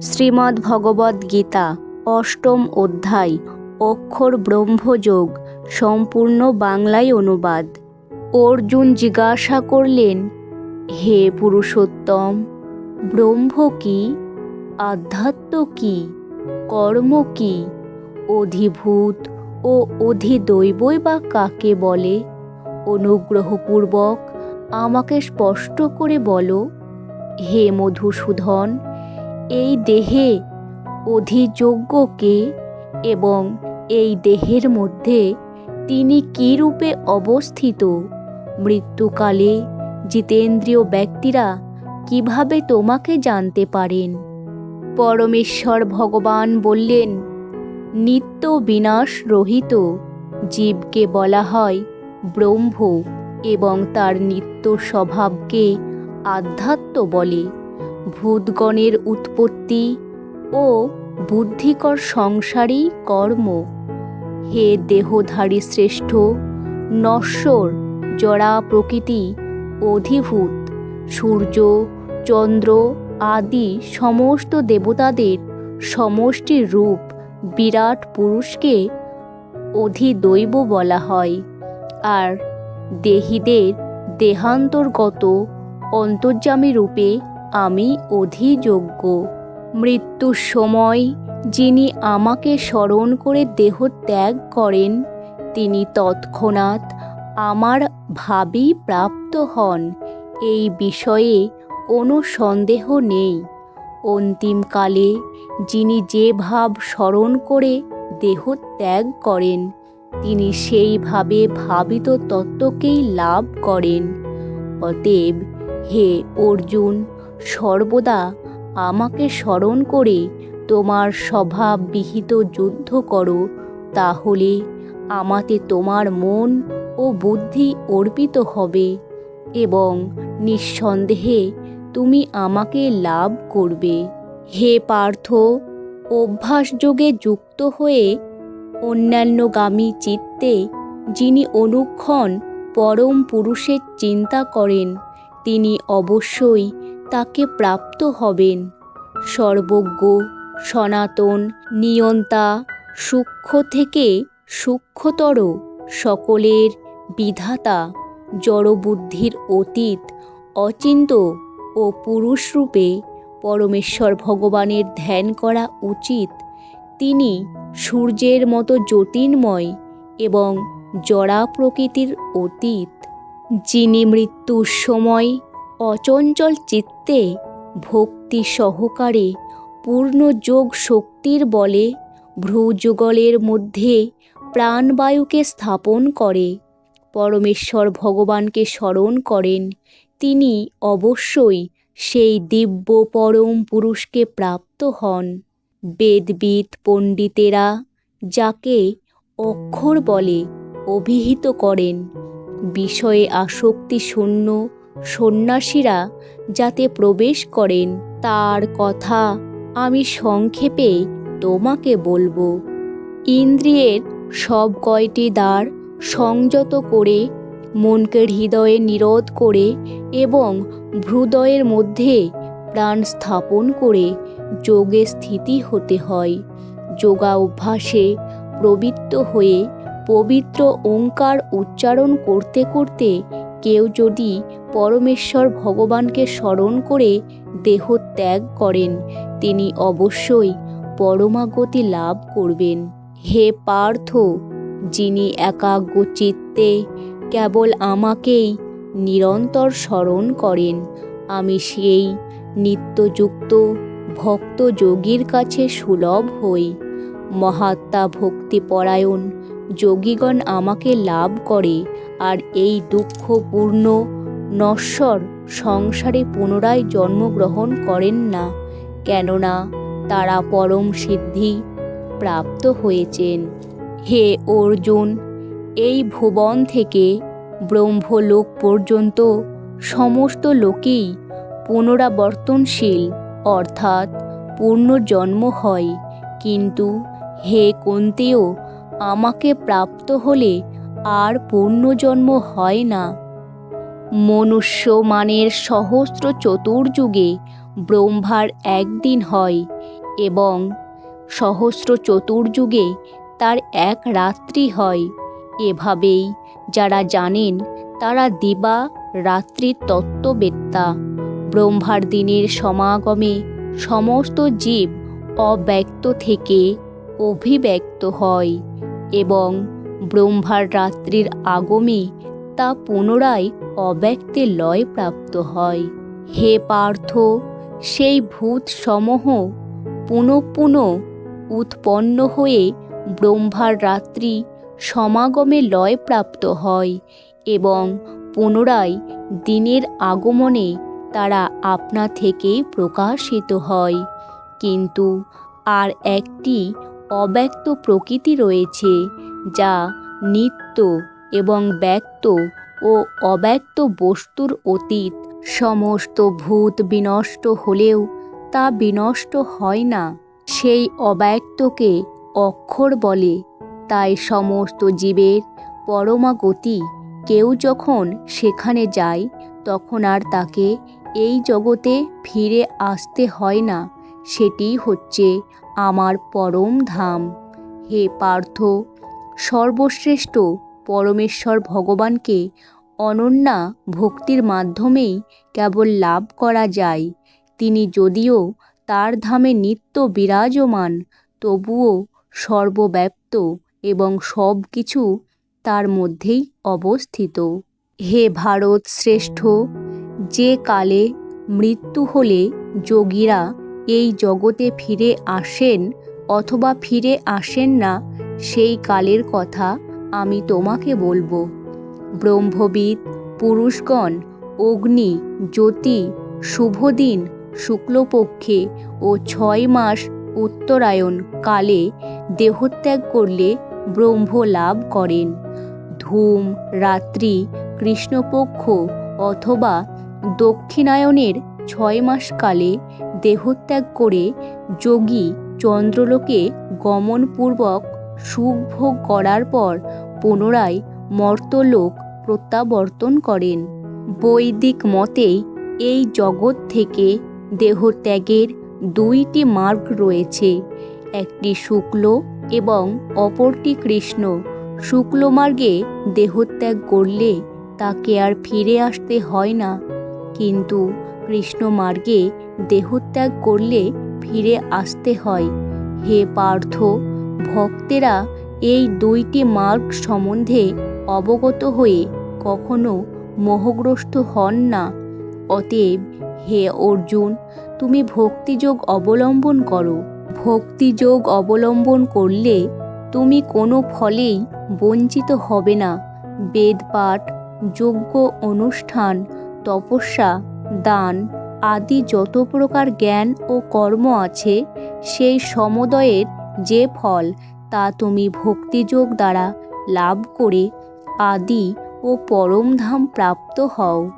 শ্রীমদ্ ভগবদ্ গীতা অষ্টম অধ্যায়, অক্ষর ব্রহ্মযোগ, সম্পূর্ণ বাংলায় অনুবাদ। অর্জুন জিজ্ঞাসা করলেন, হে পুরুষোত্তম, ব্রহ্ম কি, আধ্যাত্ম কি, কর্ম কি, অধিভূত ও অধিদৈবই বা কাকে বলে? অনুগ্রহপূর্বক আমাকে স্পষ্ট করে বলো। হে মধুসূদন এই দেহে অধিযোগ্যকে এবং এই দেহের মধ্যে তিনি কী রূপে অবস্থিত? মৃত্যুকালে জিতেন্দ্রীয় ব্যক্তিরা কীভাবে তোমাকে জানতে পারেন? পরমেশ্বর ভগবান বললেন, নিত্য বিনাশ রহিত জীবকে বলা হয় ব্রহ্ম এবং তার নিত্য স্বভাবকে আধ্যাত্ম বলে। ভূতগণের উৎপত্তি ও বুদ্ধিকর সংসারী কর্ম। হে দেহধারী শ্রেষ্ঠ, নশ্বর, জড়া প্রকৃতি, অধিভূত, সূর্য, চন্দ্র আদি সমস্ত দেবতাদের সমষ্টির রূপ বিরাট পুরুষকে অধিদৈব বলা হয়। আর দেহীদের দেহান্তর্গত অন্তর্যামী রূপে আমি অধিযোগ্য। মৃত্যুর সময় যিনি আমাকে স্মরণ করে দেহ ত্যাগ করেন, তিনি তৎক্ষণাৎ আমার ভাবি প্রাপ্ত হন। এই বিষয়ে কোনো সন্দেহ নেই। অন্তিমকালে যিনি যে ভাব স্মরণ করে দেহ ত্যাগ করেন, তিনি সেইভাবে ভাবিত তত্ত্বকেই লাভ করেন। অতএব হে অর্জুন সর্বদা আমাকে স্মরণ করে তোমার স্বভাববিহিত যুদ্ধ করো, তাহলে আমাতে তোমার মন ও বুদ্ধি অর্পিত হবে এবং নিঃসন্দেহে তুমি আমাকে লাভ করবে। হে পার্থ, অভ্যাসযোগে যুক্ত হয়ে অন্যান্যগামী চিত্তে যিনি অনুক্ষণ পরম পুরুষের চিন্তা করেন, তিনি অবশ্যই তাকে প্রাপ্ত হবেন। সর্বজ্ঞ, সনাতন, নিয়ন্তা, সূক্ষ্ম থেকে সূক্ষ্মতর সকলের বিধাতা, জড়বুদ্ধির অতীত, অচিন্ত ও পুরুষরূপে পরমেশ্বর ভগবানের ধ্যান করা উচিত। তিনি সূর্যের মতো জ্যোতির্ময় এবং জড়া প্রকৃতির অতীত। যিনি মৃত্যুর সময় অচঞ্চল চিত্তে ভক্তি সহকারে পূর্ণ যোগ শক্তির বলে ভ্রুযুগলের মধ্যে প্রাণবায়ুকে স্থাপন করে। পরমেশ্বর ভগবানকে স্মরণ করেন। তিনি অবশ্যই সেই দিব্য পরম পুরুষকে প্রাপ্ত হন। বেদবিদ পণ্ডিতেরা যাকে অক্ষর বলে অভিহিত করেন। বিষয়ে আসক্তি শূন্য সন্ন্যাসীরা যাতে প্রবেশ করেন, তার কথা আমি সংক্ষেপে তোমাকে বলব। ইন্দ্রিয়ের সব কয়টি দ্বার সংযত করে, মনকে হৃদয়ে নিরোধ করে এবং ভ্রুদয়ের মধ্যে প্রাণ স্থাপন করে যোগে স্থিতি হতে হয়। যোগা অভ্যাসে প্রবৃত্ত হয়ে পবিত্র ওঙ্কার উচ্চারণ করতে করতে কেউ যদি পরমেশ্বর ভগবানকে স্মরণ করে দেহ ত্যাগ করেন, তিনি অবশ্যই পরমাগতি লাভ করবেন। হে পার্থ, যিনি একাগ্র চিত্তে কেবল আমাকেই নিরন্তর স্মরণ করেন, আমি সেই নিত্যযুক্ত ভক্ত যোগীর কাছে সুলভ হই। মহাত্মা ভক্তিপরায়ণ যোগীগণ আমাকে লাভ করে আর এই দুঃখপূর্ণ নশ্বর সংসারে পুনরায় জন্মগ্রহণ করেন না, কেননা তারা পরম সিদ্ধি প্রাপ্ত হয়েছেন। হে অর্জুন, এই ভুবন থেকে ব্রহ্মলোক পর্যন্ত সমস্ত লোকেই পুনরাবর্তনশীল, অর্থাৎ পুনর্জন্ম হয়। কিন্তু হে কুন্তেও, আমাকে প্রাপ্ত হলে আর পুনর্জন্ম হয় না। মনুষ্য মানের সহস্র চতুর্যুগে ব্রহ্মার একদিন হয় এবং সহস্র চতুর্যুগে তার এক রাত্রি হয়। এভাবেই যারা জানেন তারা দিবা রাত্রির তত্ত্ববেত্তা। ব্রহ্মার দিনের সমাগমে সমস্ত জীব অব্যক্ত থেকে অভিব্যক্ত হয় এবং ব্রহ্মার রাত্রির আগমে তা পুনরায় অব্যক্তে লয় প্রাপ্ত হয়। হে পার্থ, সেই ভূত সমূহ পুনঃ পুনঃ উৎপন্ন হয়ে ব্রহ্মার রাত্রি সমাগমে লয় প্রাপ্ত হয় এবং পুনরায় দিনের আগমনে তারা আপনা থেকেই প্রকাশিত হয়। কিন্তু আর একটি অব্যক্ত প্রকৃতি রয়েছে যা নিত্য এবং ব্যক্ত ও অব্যক্ত বস্তুর অতীত, সমস্ত ভূত বিনষ্ট হলেও তা বিনষ্ট হয় না। সেই অব্যক্তকে অক্ষর বলে। তাই সমস্ত জীবের পরমাগতি কেউ যখন সেখানে যায়, তখন আর তাকে এই জগতে ফিরে আসতে হয় না। সেটি হচ্ছে আমার পরম ধাম। হে পার্থ সর্বশ্রেষ্ঠ পরমেশ্বর ভগবানকে অনন্যা ভক্তির মাধ্যমেই কেবল লাভ করা যায়। তিনি যদিও তার ধামে নিত্য বিরাজমান, তবুও সর্বব্যাপ্ত এবং সব কিছু তার মধ্যেই অবস্থিত। হে ভারত শ্রেষ্ঠ, যে কালে মৃত্যু হলে যোগীরা এই জগতে ফিরে আসেন অথবা ফিরে আসেন না সেই কালের কথা আমি তোমাকে বলব। ব্রহ্মবিদ, পুরুষগণ, অগ্নি, জ্যোতি, শুভদিন, শুক্লপক্ষে ও ছয় মাস উত্তরায়ণ কালে দেহত্যাগ করলে ব্রহ্ম লাভ করেন। ধূম, রাত্রি, কৃষ্ণপক্ষ অথবা দক্ষিণায়নের ছয় মাস কালে দেহত্যাগ করে যোগী চন্দ্রলোকে গমনপূর্বক সুখ ভোগ করার পর পুনরায় মর্তলোক প্রত্যাবর্তন করেন। বৈদিক মতে এই জগৎ থেকে দেহত্যাগের দুইটি মার্গ রয়েছে, একটি শুক্ল এবং অপরটি কৃষ্ণ। শুক্ল মার্গে দেহত্যাগ করলে তাকে আর ফিরে আসতে হয় না, কিন্তু কৃষ্ণ মার্গে দেহত্যাগ করলে ফিরে আসতে হয়। হে পার্থ ভক্তেরা এই দুইটি মার্গ সম্বন্ধে অবগত হয়ে কখনো মোহগ্রস্ত হন না। অতএব, হে অর্জুন, তুমি ভক্তিযোগ অবলম্বন করো। ভক্তিযোগ অবলম্বন করলে তুমি কোনো ফলেই বঞ্চিত হবে না। বেদপাঠ যোগ্য অনুষ্ঠান, তপস্যা, দান আদি যত প্রকার জ্ঞান ও কর্ম আছে, সেই সমদয়ের যে ফল তা তুমি ভক্তিযোগ দ্বারা লাভ করে আদি ও পরমধাম প্রাপ্ত হও।